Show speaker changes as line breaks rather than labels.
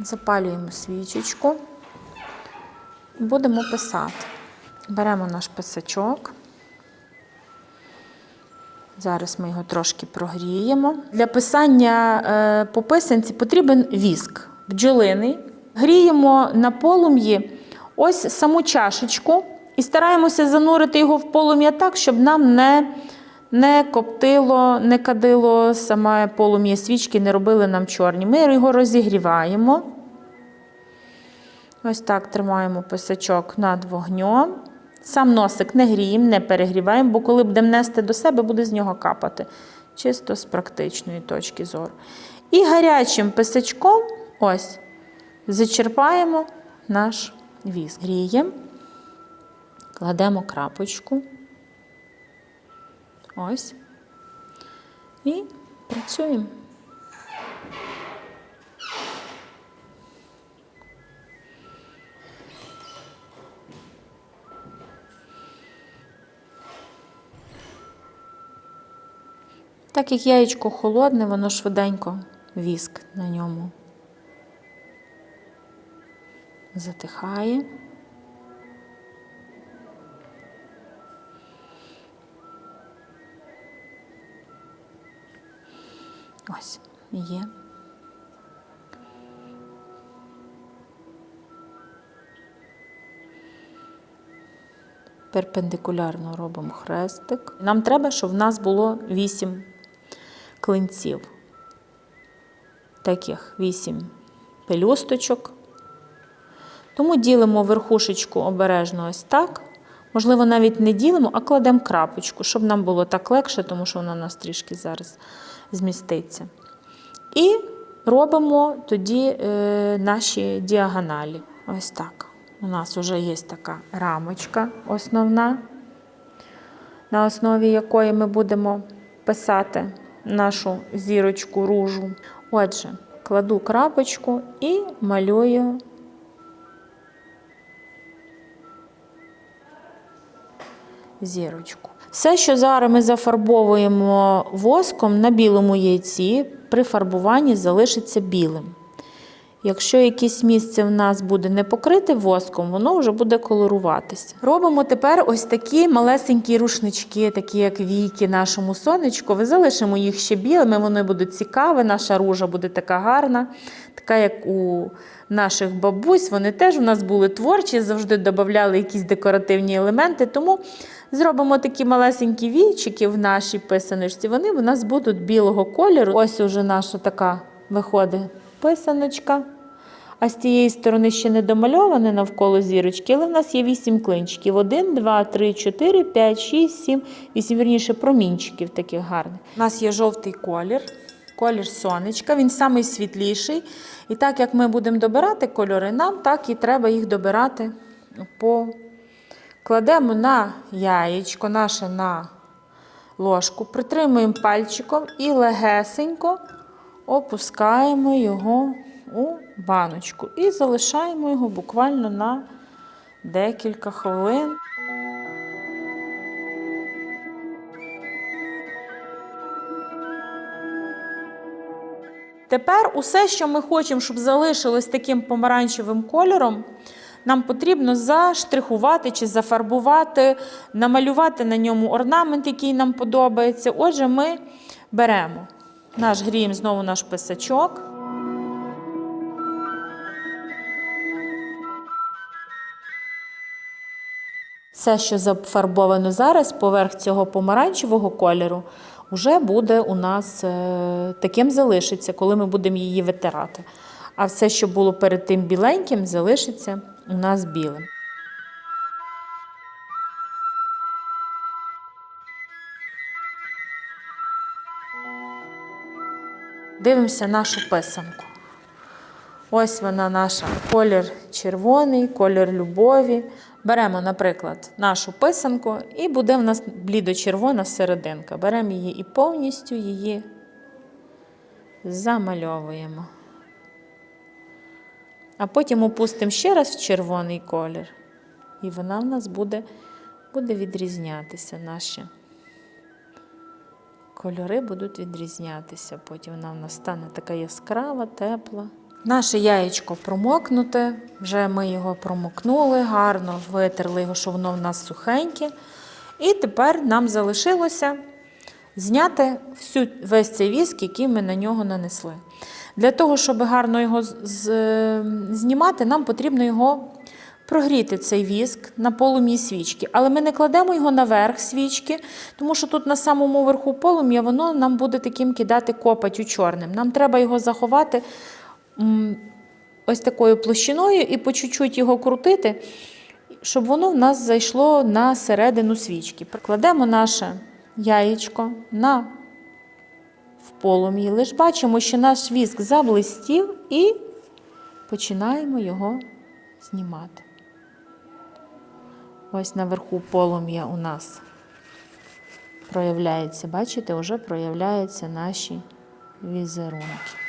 Запалюємо свічечку. Будемо писати. Беремо наш писачок. Зараз ми його трошки прогріємо. Для писання е, по писанці потрібен віск бджолиний. Гріємо на полум'ї ось саму чашечку і стараємося занурити його в полум'я так, щоб нам не, не коптило, не кадило саме полум'я свічки, не робили нам чорні. Ми його розігріваємо. Ось так тримаємо писачок над вогнем. Сам носик не гріємо, не перегріваємо, бо коли будемо нести до себе, буде з нього капати. Чисто з практичної точки зору. І гарячим писачком ось зачерпаємо наш віск. Гріємо, кладемо крапочку. Ось. І працюємо. Так як яєчко холодне, воно швиденько віск на ньому затихає. Ось є. Перпендикулярно робимо хрестик. Нам треба, щоб в нас було 8 клинців. Таких 8 пелюсточок. Тому ділимо верхушечку обережно ось так. Можливо, навіть не ділимо, а кладемо крапочку, щоб нам було так легше, тому що вона у нас трішки зараз зміститься. І робимо тоді е, наші діагоналі. Ось так. У нас вже є така рамочка основна, на основі якої ми будемо писати нашу зірочку ружу. Отже, кладу крапочку і малюю зірочку. Все, що зараз ми зафарбовуємо воском на білому яйці, при фарбуванні залишиться білим. Якщо якесь місце в нас буде не покрите воском, воно вже буде колоруватися. Робимо тепер ось такі малесенькі рушнички, такі як війки нашому сонечку. Ви залишимо їх ще білими, вони будуть цікаві. Наша ружа буде така гарна, така як у наших бабусь. Вони теж у нас були творчі, завжди додавали якісь декоративні елементи. Тому зробимо такі малесенькі війчики в нашій писаночці. Вони в нас будуть білого кольору. Ось уже наша така виходить писаночка. А з цієї сторони ще не домальоване навколо зірочки, але в нас є 8 клинчиків. 1, 2, 3, 4, 5, 6, 7, 8, вірніше, промінчиків таких гарних. У нас є жовтий колір, колір сонечка, він самий світліший. І так як ми будемо добирати кольори, нам так і треба їх добирати по. Кладемо на яєчко наше на ложку, притримуємо пальчиком і легесенько опускаємо його у баночку і залишаємо його буквально на декілька хвилин. Тепер усе, що ми хочемо, щоб залишилось таким помаранчевим кольором, нам потрібно заштрихувати чи зафарбувати, намалювати на ньому орнамент, який нам подобається. Отже, ми беремо наш гріємо знову наш писачок. Все, що зафарбовано зараз, поверх цього помаранчевого кольору, вже буде у нас е, таким залишиться, коли ми будемо її витирати. А все, що було перед тим біленьким, залишиться у нас білим. Дивимося нашу писанку. Ось вона наша колір червоний, колір любові. Беремо, наприклад, нашу писанку, і буде в нас блідо-червона серединка. Беремо її і повністю її замальовуємо. А потім опустимо ще раз в червоний колір. І вона в нас буде, буде відрізнятися наші. Кольори будуть відрізнятися. Потім вона в нас стане така яскрава, тепла. Наше яєчко промокнуте, вже ми його промокнули гарно, витерли його, що воно в нас сухеньке. І тепер нам залишилося зняти всю, весь цей віск, який ми на нього нанесли. Для того, щоб гарно його з- з- знімати, нам потрібно його прогріти, цей віск на полум'ї свічки. Але ми не кладемо його наверх свічки, тому що тут на самому верху полум'я воно нам буде таким кидати копотю чорним. Нам треба його заховати ось такою площиною і по чуть-чуть його крутити, щоб воно в нас зайшло на середину свічки. Прикладемо наше яєчко на в полум'ї. Лиш бачимо, що наш віск заблистів і починаємо його знімати. Ось наверху полум'я у нас проявляється. Бачите, вже проявляються наші візерунки.